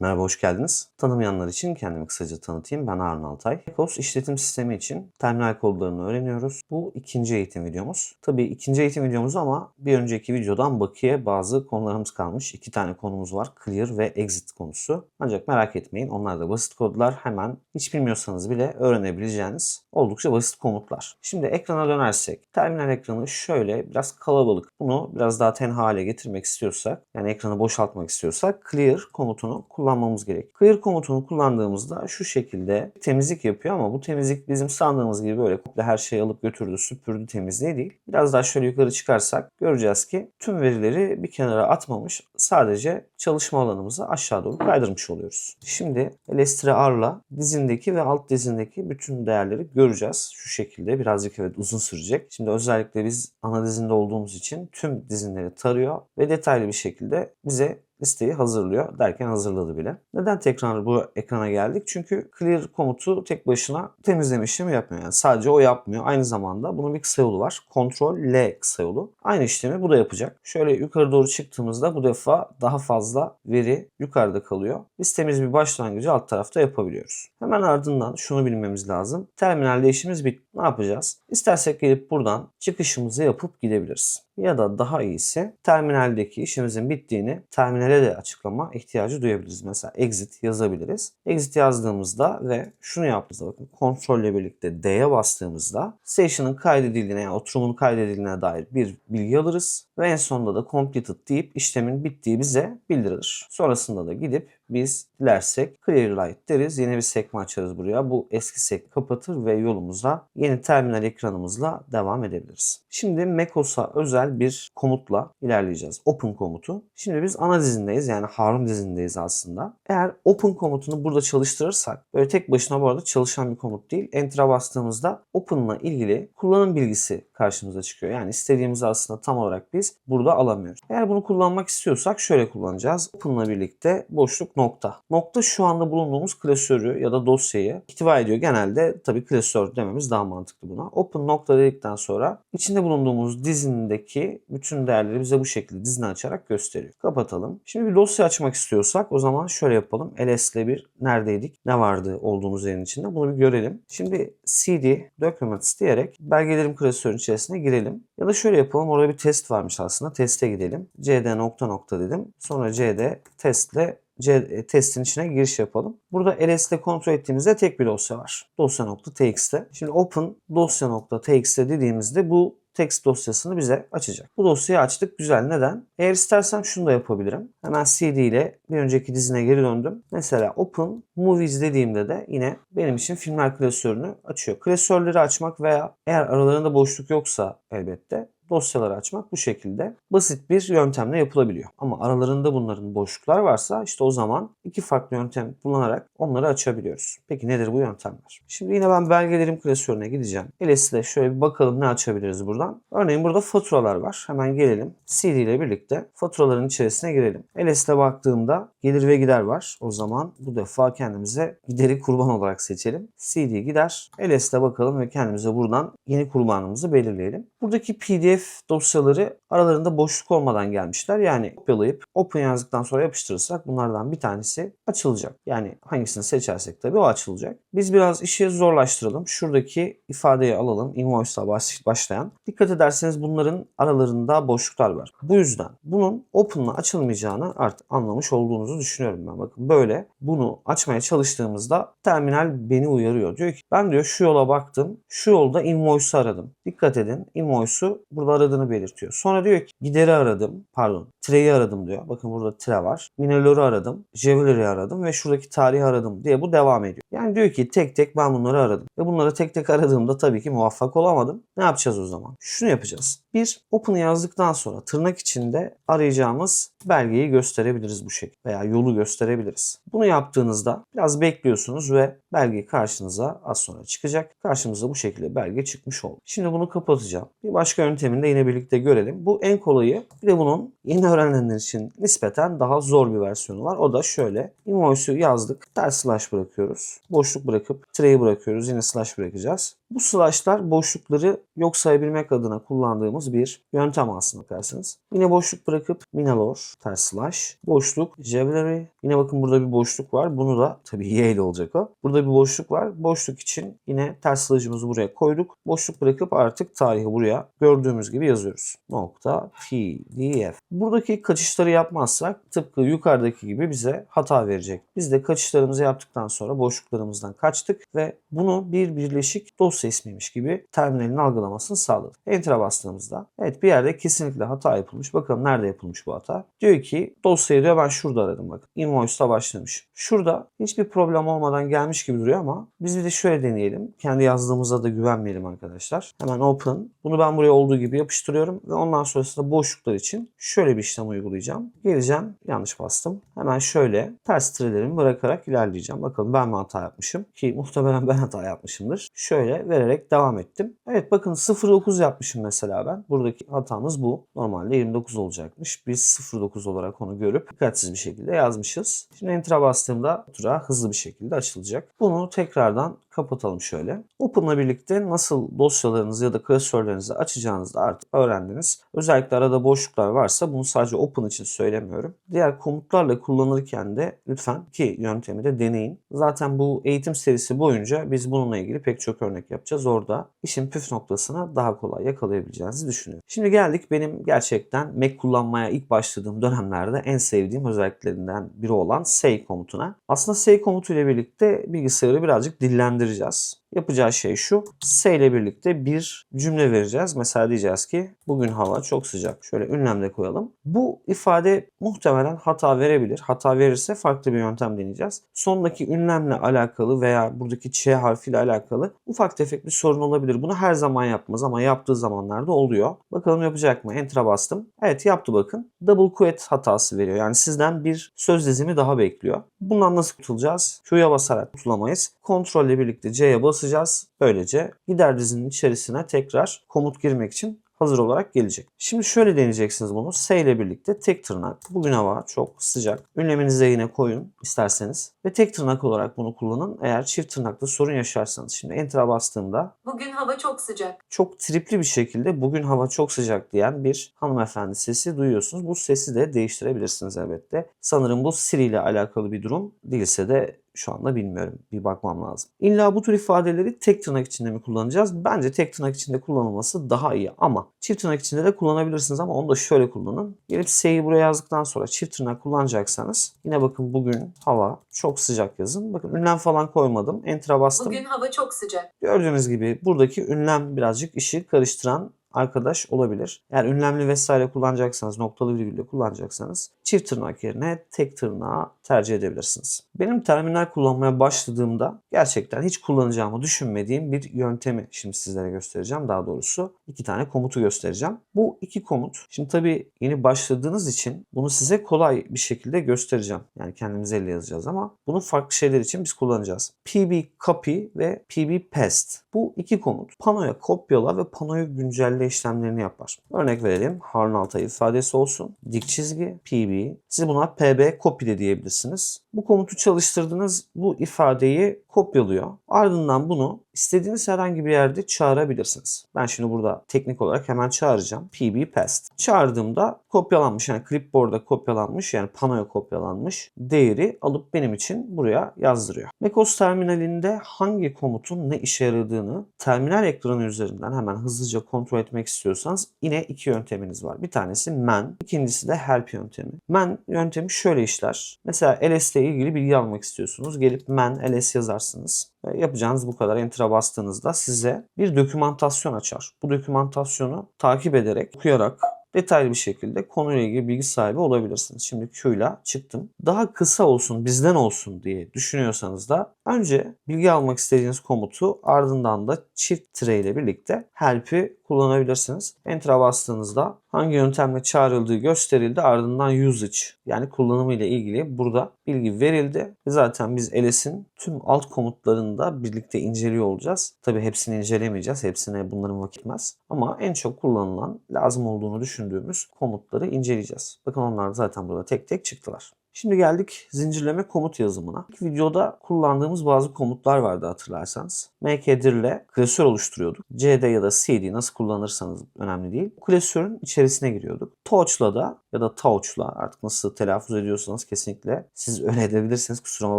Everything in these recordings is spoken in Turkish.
Merhaba, hoş geldiniz. Tanımayanlar için kendimi kısaca tanıtayım. Ben Harun Altay. Ecos işletim sistemi için terminal kodlarını öğreniyoruz. Bu ikinci eğitim videomuz. Tabii ikinci eğitim videomuz ama bir önceki videodan bakiye bazı konularımız kalmış. İki tane konumuz var. Clear ve Exit konusu. Ancak merak etmeyin onlar da basit kodlar. Hemen hiç bilmiyorsanız bile öğrenebileceğiniz oldukça basit komutlar. Şimdi ekrana dönersek, terminal ekranı şöyle biraz kalabalık. Bunu biraz daha tenha hale getirmek istiyorsak, yani ekranı boşaltmak istiyorsak clear komutunu kullanmamız gerek. Clear komutunu kullandığımızda şu şekilde temizlik yapıyor ama bu temizlik bizim sandığımız gibi böyle komple her şeyi alıp götürdü, süpürdü temizliği değil. Biraz daha şöyle yukarı çıkarsak göreceğiz ki tüm verileri bir kenara atmamış. Sadece çalışma alanımızı aşağı doğru kaydırmış oluyoruz. Şimdi LSTR'la dizindeki ve alt dizindeki bütün değerleri göreceğiz. Şu şekilde birazcık evet uzun sürecek. Şimdi özellikle biz ana dizinde olduğumuz için tüm dizinleri tarıyor ve detaylı bir şekilde bize listeyi hazırlıyor derken hazırladı bile. Neden tekrar bu ekrana geldik? Çünkü clear komutu tek başına temizleme işlemi yapmıyor. Yani sadece o yapmıyor. Aynı zamanda bunun bir kısa yolu var. Ctrl L kısa yolu. Aynı işlemi bu da yapacak. Şöyle yukarı doğru çıktığımızda bu defa daha fazla veri yukarıda kalıyor. Biz temiz bir başlangıcı alt tarafta yapabiliyoruz. Hemen ardından şunu bilmemiz lazım. Terminalde işimiz bitti. Ne yapacağız? İstersek gelip buradan çıkışımızı yapıp gidebiliriz. Ya da daha iyisi terminaldeki işimizin bittiğini terminale de açıklama ihtiyacı duyabiliriz. Mesela exit yazabiliriz. Exit yazdığımızda ve şunu yaptığımızda bakın kontrol ile birlikte D'ye bastığımızda session'ın kaydedildiğine yani oturumun kaydedildiğine dair bir bilgi alırız. Ve en sonunda da completed deyip işlemin bittiği bize bildirilir. Sonrasında da gidip biz dilersek clear light deriz. Yeni bir sekme açarız buraya. Bu eski sek kapatır ve yolumuza yeni terminal ekranımızla devam edebiliriz. Şimdi macOS'a özel bir komutla ilerleyeceğiz. Open komutu. Şimdi biz ana dizindeyiz yani Harun dizindeyiz aslında. Eğer open komutunu burada çalıştırırsak böyle tek başına bu arada çalışan bir komut değil. Enter'a bastığımızda open'la ilgili kullanım bilgisi karşımıza çıkıyor. Yani istediğimizi aslında tam olarak biz burada alamıyoruz. Eğer bunu kullanmak istiyorsak şöyle kullanacağız. Open'la birlikte boşluk nokta. Nokta şu anda bulunduğumuz klasörü ya da dosyayı ihtiva ediyor. Genelde tabii klasör dememiz daha mantıklı buna. Open nokta dedikten sonra içinde bulunduğumuz dizindeki bütün değerleri bize bu şekilde dizini açarak gösteriyor. Kapatalım. Şimdi bir dosya açmak istiyorsak o zaman şöyle yapalım. ls ile bir neredeydik? Ne vardı olduğumuz yerin içinde? Bunu bir görelim. Şimdi cd documents diyerek belgelerim klasörün içerisine girelim. Ya da şöyle yapalım. Orada bir test varmış aslında. Teste gidelim. cd nokta nokta dedim. Sonra cd testle C testin içine giriş yapalım. Burada ls kontrol ettiğimizde tek bir dosya var. Dosya.txt'te. Şimdi open dosya.txt'te dediğimizde bu text dosyasını bize açacak. Bu dosyayı açtık. Güzel. Neden? Eğer istersem şunu da yapabilirim. Hemen cd ile bir önceki dizine geri döndüm. Mesela open movies dediğimde de yine benim için filmler klasörünü açıyor. Klasörleri açmak veya eğer aralarında boşluk yoksa elbette dosyaları açmak bu şekilde basit bir yöntemle yapılabiliyor. Ama aralarında bunların boşluklar varsa işte o zaman iki farklı yöntem kullanarak onları açabiliyoruz. Peki nedir bu yöntemler? Şimdi yine ben belgelerim klasörüne gideceğim. LS'de şöyle bir bakalım ne açabiliriz buradan. Örneğin burada faturalar var. Hemen gelelim. CD ile birlikte faturaların içerisine girelim. LS'de baktığımda gelir ve gider var. O zaman bu defa kendimize gideri kurban olarak seçelim. CD gider. LS'de bakalım ve kendimize buradan yeni kurbanımızı belirleyelim. Buradaki PDF dosyaları aralarında boşluk olmadan gelmişler. Yani kopyalayıp open yazdıktan sonra yapıştırırsak bunlardan bir tanesi açılacak. Yani hangisini seçersek tabii o açılacak. Biz biraz işi zorlaştıralım. Şuradaki ifadeyi alalım. Invoice'la başlayan. Dikkat ederseniz bunların aralarında boşluklar var. Bu yüzden bunun open'la açılmayacağını artık anlamış olduğunuzu düşünüyorum ben. Bakın böyle bunu açmaya çalıştığımızda terminal beni uyarıyor. Diyor ki ben diyor şu yola baktım. Şu yolda invoice'u aradım. Dikkat edin invoice'u burada aradığını belirtiyor. Sonra diyor ki gideri aradım. Pardon. Treyi aradım diyor. Bakın burada tre var. Minelörü aradım. Jewelry aradım ve şuradaki tarihi aradım diye bu devam ediyor. Yani diyor ki tek tek ben bunları aradım. Ve bunları tek tek aradığımda tabii ki muvaffak olamadım. Ne yapacağız o zaman? Şunu yapacağız. Bir, open'ı yazdıktan sonra tırnak içinde arayacağımız belgeyi gösterebiliriz bu şekilde veya yolu gösterebiliriz. Bunu yaptığınızda biraz bekliyorsunuz ve belge karşınıza az sonra çıkacak. Karşımıza bu şekilde belge çıkmış oldu. Şimdi bunu kapatacağım. Bir başka yöntemini de yine birlikte görelim. Bu en kolayı. Bir de bunun yeni öğrenenler için nispeten daha zor bir versiyonu var. O da şöyle. Invoice'u yazdık. Ters slash bırakıyoruz. Boşluk bırakıp treyi bırakıyoruz. Yine slash bırakacağız. Bu slashlar boşlukları yok sayabilmek adına kullandığımız bir yöntem aslında bakarsanız. Yine boşluk bırakıp Minalor, ters slash, boşluk, Jewelry. Yine bakın burada bir boşluk var. Bunu da tabii Y ile olacak o. Burada bir boşluk var. Boşluk için yine ters slash'ımızı buraya koyduk. Boşluk bırakıp artık tarihi buraya gördüğümüz gibi yazıyoruz. Nokta PDF. Buradaki kaçışları yapmazsak tıpkı yukarıdaki gibi bize hata verecek. Biz de kaçışlarımızı yaptıktan sonra boşluklarımızdan kaçtık ve bunu bir birleşik dosya ismiymiş gibi terminalin algılamasını sağladık. Enter'a bastığımızda evet bir yerde kesinlikle hata yapılmış. Bakalım nerede yapılmış bu hata. Diyor ki dosyayı diyor ben şurada aradım bakın. Invoice'da başlamış. Şurada hiçbir problem olmadan gelmiş gibi duruyor ama biz bir de şöyle deneyelim. Kendi yazdığımıza da güvenmeyelim arkadaşlar. Hemen open. Bunu ben buraya olduğu gibi yapıştırıyorum ve ondan sonrasında boşluklar için şöyle bir işlem uygulayacağım. Geleceğim. Yanlış bastım. Hemen şöyle ters tirelerimi bırakarak ilerleyeceğim. Bakalım ben mi hata yapmışım? Ki muhtemelen ben hata yapmışımdır. Şöyle vererek devam ettim. Evet bakın 09 yapmışım mesela ben. Buradaki hatamız bu. Normalde 29 olacakmış. Biz 09 olarak onu görüp dikkatsiz bir şekilde yazmışız. Şimdi Enter'a bastığımda tura hızlı bir şekilde açılacak. Bunu tekrardan kapatalım şöyle. Open'la birlikte nasıl dosyalarınızı ya da klasörlerinizi açacağınızı da artık öğrendiniz. Özellikle arada boşluklar varsa bunu sadece Open için söylemiyorum. Diğer komutlarla kullanırken de lütfen ki yöntemi de deneyin. Zaten bu eğitim serisi boyunca biz bununla ilgili pek çok örnek yapacağız. Orada işin püf noktasına daha kolay yakalayabileceğinizi düşünüyorum. Şimdi geldik benim gerçekten Mac kullanmaya ilk başladığım dönemlerde en sevdiğim özelliklerinden biri olan say komutuna. Aslında say komutu ile birlikte bilgisayarı birazcık dillendireceğiz. Yapacağı şey şu. S ile birlikte bir cümle vereceğiz. Mesela diyeceğiz ki bugün hava çok sıcak. Şöyle ünlemde koyalım. Bu ifade muhtemelen hata verebilir. Hata verirse farklı bir yöntem deneyeceğiz. Sondaki ünlemle alakalı veya buradaki Ç harfiyle alakalı ufak tefek bir sorun olabilir. Bunu her zaman yapmaz ama yaptığı zamanlarda oluyor. Bakalım yapacak mı? Enter'a bastım. Evet yaptı bakın. Double quote hatası veriyor. Yani sizden bir söz dizimi daha bekliyor. Bundan nasıl kurtulacağız? Q'ya basarak kurtulamayız. Kontrol ile birlikte C'ye basacağız. Böylece gider dizinin içerisine tekrar komut girmek için hazır olarak gelecek. Şimdi şöyle deneyeceksiniz bunu. S ile birlikte tek tırnak. Bugün hava çok sıcak. Ünleminize yine koyun isterseniz. Ve tek tırnak olarak bunu kullanın. Eğer çift tırnakta sorun yaşarsanız. Şimdi Enter'a bastığımda Bugün hava çok sıcak. çok tripli bir şekilde bugün hava çok sıcak diyen bir hanımefendi sesi duyuyorsunuz. Bu sesi de değiştirebilirsiniz elbette. Sanırım bu Siri ile alakalı bir durum değilse de şu anda bilmiyorum. Bir bakmam lazım. İlla bu tür ifadeleri tek tırnak içinde mi kullanacağız? Bence tek tırnak içinde kullanılması daha iyi ama çift tırnak içinde de kullanabilirsiniz ama onu da şöyle kullanın. Gelip S'yi buraya yazdıktan sonra çift tırnak kullanacaksanız yine bakın bugün hava çok sıcak yazın. Bakın ünlem falan koymadım. Enter'a bastım. Bugün hava çok sıcak. Gördüğünüz gibi buradaki ünlem birazcık işi karıştıran arkadaş olabilir. Eğer ünlemli vesaire kullanacaksanız, noktalı virgülle kullanacaksanız çift tırnak yerine tek tırnağı tercih edebilirsiniz. Benim terminal kullanmaya başladığımda gerçekten hiç kullanacağımı düşünmediğim bir yöntemi şimdi sizlere göstereceğim. Daha doğrusu iki tane komutu göstereceğim. Bu iki komut, şimdi tabii yeni başladığınız için bunu size kolay bir şekilde göstereceğim. Yani kendimiz elle yazacağız ama bunu farklı şeyler için biz kullanacağız. pb copy ve pb paste. Bu iki komut panoya kopyala ve panoyu güncelle işlemlerini yapar. Örnek verelim. Harun Altay ifadesi olsun. Dik çizgi, pb. Siz buna pb copy de diyebilirsiniz. Bu komutu çalıştırdınız. Bu ifadeyi kopyalıyor. Ardından bunu istediğiniz herhangi bir yerde çağırabilirsiniz. Ben şimdi burada teknik olarak hemen çağıracağım. pb paste. Çağırdığımda kopyalanmış yani clipboard'a kopyalanmış yani panoya kopyalanmış değeri alıp benim için buraya yazdırıyor. macOS terminalinde hangi komutun ne işe yaradığını terminal ekranı üzerinden hemen hızlıca kontrol etmek istiyorsanız yine iki yönteminiz var. Bir tanesi man, ikincisi de help yöntemi. Man yöntemi şöyle işler. Mesela ls ile ilgili bilgi almak istiyorsunuz. Gelip man ls yazarsınız. Ve yapacağınız bu kadar enter'a bastığınızda size bir dokümantasyon açar. Bu dokümantasyonu takip ederek, okuyarak detaylı bir şekilde konuyla ilgili bilgi sahibi olabilirsiniz. Şimdi Q ile çıktım. Daha kısa olsun, bizden olsun diye düşünüyorsanız da önce bilgi almak istediğiniz komutu ardından da çift tire ile birlikte help'i kullanabilirsiniz. Enter'a bastığınızda hangi yöntemle çağrıldığı gösterildi. Ardından usage yani kullanımı ile ilgili burada bilgi verildi. Ve zaten biz LS'in tüm alt komutlarını da birlikte inceliyor olacağız. Tabi hepsini incelemeyeceğiz. Hepsine bunların vakitmez. Ama en çok kullanılan, lazım olduğunu düşündüğümüz komutları inceleyeceğiz. Bakın onlar zaten burada tek tek çıktılar. Şimdi geldik zincirleme komut yazımına. İlk videoda kullandığımız bazı komutlar vardı hatırlarsanız. mkdir ile klasör oluşturuyorduk. cd ya da cd nasıl kullanırsanız önemli değil. Klasörün içerisine giriyorduk. touch'la da ya da touch'la artık nasıl telaffuz ediyorsanız kesinlikle siz öyle edebilirsiniz. Kusuruma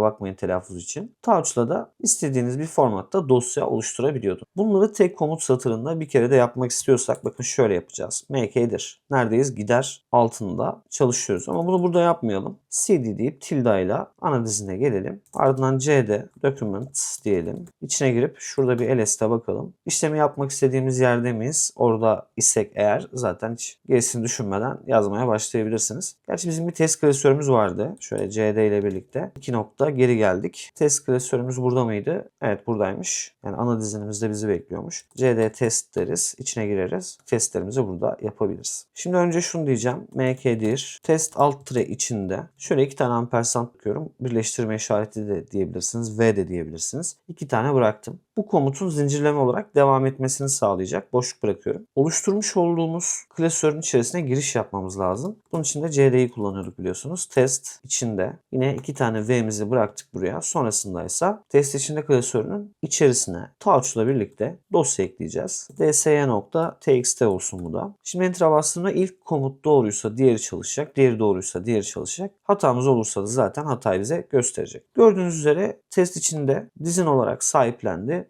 bakmayın telaffuz için. Touch'la da istediğiniz bir formatta dosya oluşturabiliyorduk. Bunları tek komut satırında bir kere de yapmak istiyorsak bakın şöyle yapacağız. mkdir. Neredeyiz? Gider altında çalışıyoruz. Ama bunu burada yapmayalım. Cd deyip tilde ile ana dizine gelelim. Ardından cd documents diyelim. İçine girip şurada bir ls'te bakalım. İşlemi yapmak istediğimiz yerde miyiz? Orada isek eğer zaten hiç gerisini düşünmeden yazmaya başlayabilirsiniz. Gerçi bizim bir test klasörümüz vardı. Şöyle cd ile birlikte. iki nokta geri geldik. Test klasörümüz burada mıydı? Evet buradaymış. Yani ana dizinimizde bizi bekliyormuş. cd test deriz. İçine gireriz. Testlerimizi burada yapabiliriz. Şimdi önce şunu diyeceğim. mkdir test alt tire içinde şöyle iki tane ampersand bakıyorum. Birleştirme işareti de diyebilirsiniz. V de diyebilirsiniz. İki tane bıraktım. Bu komutun zincirleme olarak devam etmesini sağlayacak. Boşluk bırakıyorum. Oluşturmuş olduğumuz klasörün içerisine giriş yapmamız lazım. Bunun için de cd'yi kullanıyorduk biliyorsunuz. Test içinde yine iki tane v'mizi bıraktık buraya. Sonrasında ise test içinde klasörünün içerisine touch'la birlikte dosya ekleyeceğiz. dsy.txt olsun bu da. Şimdi enter'a bastığımda ilk komut doğruysa diğeri çalışacak. Diğeri doğruysa diğeri çalışacak. Hatamız olursa da zaten hatayı bize gösterecek. Gördüğünüz üzere test içinde dizin olarak sahiplendi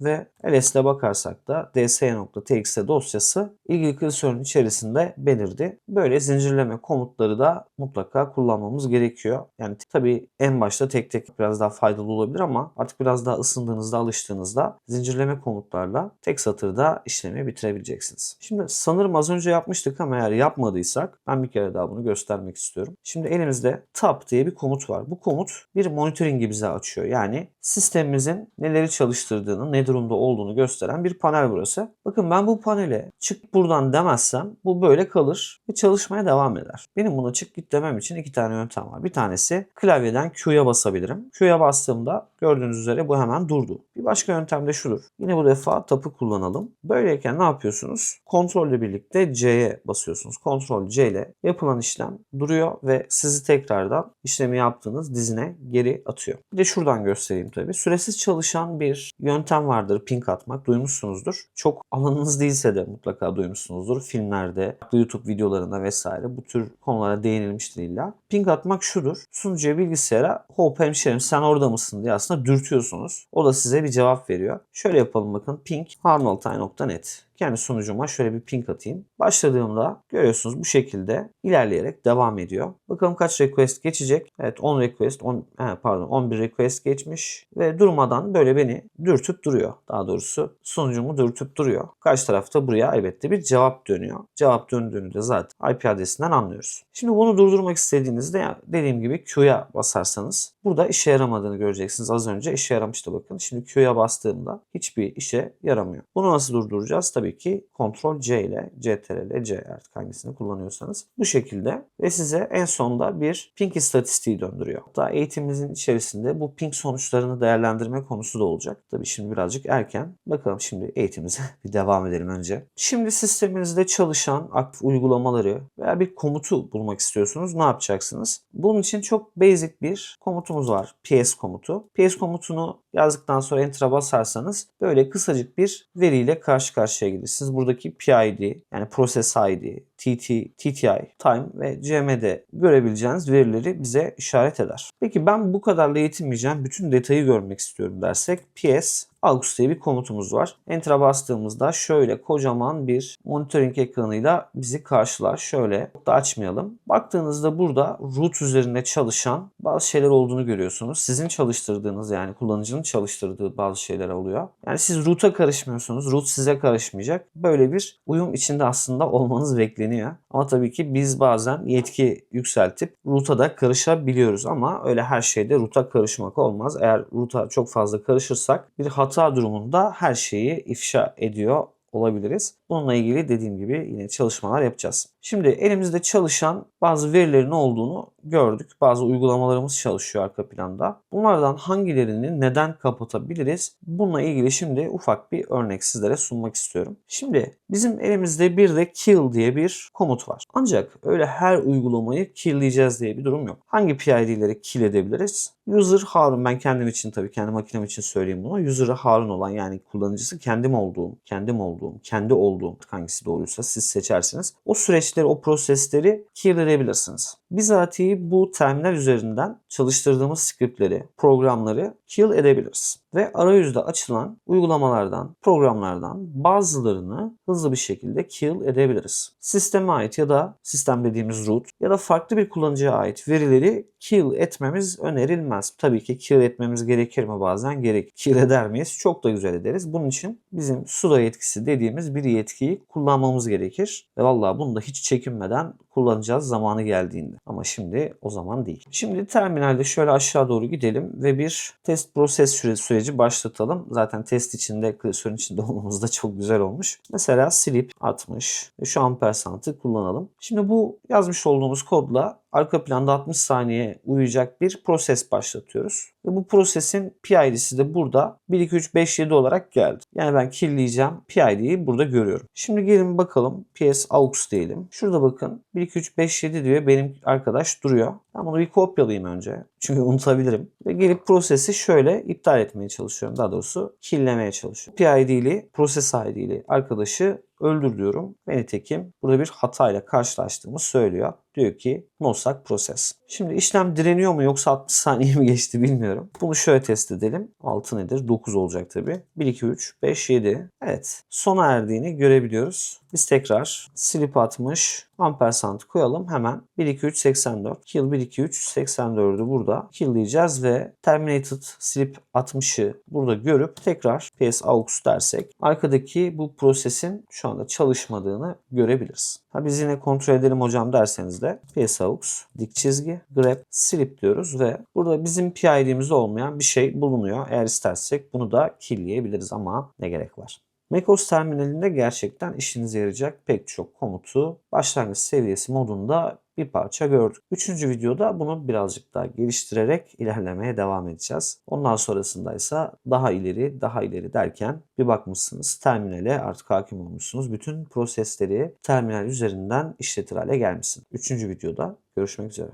ve ls'le bakarsak da ds.txt dosyası ilgili klasörün içerisinde belirdi. Böyle zincirleme komutları da mutlaka kullanmamız gerekiyor. Yani tabii en başta tek tek biraz daha faydalı olabilir ama artık biraz daha ısındığınızda, alıştığınızda zincirleme komutlarla tek satırda işlemi bitirebileceksiniz. Şimdi sanırım az önce yapmıştık ama eğer yapmadıysak ben bir kere daha bunu göstermek istiyorum. Şimdi elimizde tab diye bir komut var. Bu komut bir monitoringi bize açıyor. Yani sistemimizin neleri çalıştırdığını, durumda olduğunu gösteren bir panel burası. Bakın ben bu panele çık buradan demezsem bu böyle kalır ve çalışmaya devam eder. Benim buna çık git demem için iki tane yöntem var. Bir tanesi klavyeden Q'ya basabilirim. Q'ya bastığımda gördüğünüz üzere bu hemen durdu. Bir başka yöntem de şudur. Yine bu defa tapı kullanalım. Böyleyken ne yapıyorsunuz? Kontrol ile birlikte C'ye basıyorsunuz. Kontrol C ile yapılan işlem duruyor ve sizi tekrardan işlemi yaptığınız dizine geri atıyor. Bir de şuradan göstereyim tabii. Süresiz çalışan bir yöntem vardır ping atmak. Duymuşsunuzdur. Çok alanınız değilse de mutlaka duymuşsunuzdur. Filmlerde, YouTube videolarında vesaire bu tür konulara değinilmiştir illa. Ping atmak şudur. Sunucuya bilgisayara hop hemşerim sen orada mısın diye aslında dürtüyorsunuz. O da size bir cevap veriyor. Şöyle yapalım bakın ping harnoltay.net kendi sunucuma şöyle bir ping atayım. Başladığımda görüyorsunuz bu şekilde ilerleyerek devam ediyor. Bakalım kaç request geçecek. Evet 10 request, 10, he, pardon 11 request geçmiş ve durmadan böyle beni dürtüp duruyor. Daha doğrusu sunucumu dürtüp duruyor. Karşı tarafta buraya elbette bir cevap dönüyor. Cevap döndüğünü de zaten IP adresinden anlıyoruz. Şimdi bunu durdurmak istediğinizde dediğim gibi Q'ya basarsanız burada işe yaramadığını göreceksiniz. Az önce işe yaramıştı bakın. Şimdi Q'ya bastığımda hiçbir işe yaramıyor. Bunu nasıl durduracağız? Tabii ki Ctrl C ile CTRL C artık hangisini kullanıyorsanız bu şekilde ve size en sonda bir ping istatistiği döndürüyor. Hatta eğitimimizin içerisinde bu ping sonuçlarını değerlendirme konusu da olacak. Tabii şimdi birazcık erken. Bakalım şimdi eğitimimize bir devam edelim önce. Şimdi sisteminizde çalışan aktif uygulamaları veya bir komutu bulmak istiyorsunuz. Ne yapacaksınız? Bunun için çok basic bir komutumuz var. PS komutu. PS komutunu yazdıktan sonra enter'a basarsanız böyle kısacık bir veriyle karşı karşıya gelirsiniz. Buradaki PID yani Process ID, TT, TTI, Time ve CMD görebileceğiniz verileri bize işaret eder. Peki ben bu kadarla yetinmeyeceğim. Bütün detayı görmek istiyorum dersek PS Argus diye bir komutumuz var. Enter'a bastığımızda şöyle kocaman bir monitoring ekranıyla bizi karşılar. Şöyle da açmayalım. Baktığınızda burada root üzerinde çalışan bazı şeyler olduğunu görüyorsunuz. Sizin çalıştırdığınız yani kullanıcının çalıştırdığı bazı şeyler oluyor. Yani siz root'a karışmıyorsunuz. Root size karışmayacak. Böyle bir uyum içinde aslında olmanız bekleniyor. Ama tabii ki biz bazen yetki yükseltip root'a da karışabiliyoruz ama öyle her şeyde root'a karışmak olmaz. Eğer root'a çok fazla karışırsak bir hata durumunda her şeyi ifşa ediyor olabiliriz. Bununla ilgili dediğim gibi yine çalışmalar yapacağız. Şimdi elimizde çalışan bazı verilerin olduğunu gördük. Bazı uygulamalarımız çalışıyor arka planda. Bunlardan hangilerini neden kapatabiliriz? Bununla ilgili şimdi ufak bir örnek sizlere sunmak istiyorum. Şimdi bizim elimizde bir de kill diye bir komut var. Ancak öyle her uygulamayı killleyeceğiz diye bir durum yok. Hangi PID'leri kill edebiliriz? User Harun ben kendim için tabii kendi makinem için söyleyeyim bunu. User'ı Harun olan yani kullanıcısı kendim olduğum, kendim olduğum, kendi olduğum hangisi doğruysa siz seçersiniz. O süreçleri, o prosesleri kill edebilirsiniz. Bizatihi bu terminal üzerinden çalıştırdığımız scriptleri, programları kill edebiliriz. Ve arayüzde açılan uygulamalardan, programlardan bazılarını hızlı bir şekilde kill edebiliriz. Sisteme ait ya da sistem dediğimiz root ya da farklı bir kullanıcıya ait verileri kill etmemiz önerilmez. Tabii ki kill etmemiz gerekir mi bazen? Gerek. Kill eder miyiz? Çok da güzel ederiz. Bunun için bizim sudo yetkisi dediğimiz bir yetkiyi kullanmamız gerekir. Ve vallahi bunu da hiç çekinmeden kullanacağız zamanı geldiğinde. Ama şimdi o zaman değil. Şimdi terminalde şöyle aşağı doğru gidelim ve bir test proses süre- süreci başlatalım. Zaten test içinde, klasörün içinde olmamız da çok güzel olmuş. Mesela slip 60 ve şu ampersantı kullanalım. Şimdi bu yazmış olduğumuz kodla arka planda 60 saniye uyuyacak bir proses başlatıyoruz. Ve bu prosesin PID'si de burada 1, 2, 3, 5, 7 olarak geldi. Yani ben killleyeceğim PID'yi burada görüyorum. Şimdi gelin bakalım PS aux diyelim. Şurada bakın 1, 2, 3, 5, 7 diyor. Benim arkadaş duruyor. Ben bunu bir kopyalayayım önce. Çünkü unutabilirim. Ve gelip prosesi şöyle iptal etmeye çalışıyorum. Daha doğrusu killlemeye çalışıyorum. PID'li, proses ID'li arkadaşı öldür diyorum. Ve nitekim burada bir hatayla karşılaştığımı söylüyor. Diyor ki nosak proses. Şimdi işlem direniyor mu yoksa 60 saniye mi geçti bilmiyorum. Bunu şöyle test edelim. 6 nedir? 9 olacak tabii. 1, 2, 3, 5, 7. Evet. Sona erdiğini görebiliyoruz. Biz tekrar slip 60 ampersand koyalım hemen 1 2 3 84 kill 1 2 3 84'ü burada killleyeceğiz ve terminated slip 60'ı burada görüp tekrar ps aux dersek arkadaki bu prosesin şu anda çalışmadığını görebiliriz. Ha biz yine kontrol edelim hocam derseniz de ps aux dik çizgi grep slip diyoruz ve burada bizim PID'imizde olmayan bir şey bulunuyor. Eğer istersek bunu da killleyebiliriz ama ne gerek var? macOS terminalinde gerçekten işinize yarayacak pek çok komutu başlangıç seviyesi modunda bir parça gördük. Üçüncü videoda bunu birazcık daha geliştirerek ilerlemeye devam edeceğiz. Ondan sonrasında ise daha ileri, daha ileri derken bir bakmışsınız terminale artık hakim olmuşsunuz. Bütün prosesleri terminal üzerinden işletir hale gelmişsin. Üçüncü videoda görüşmek üzere.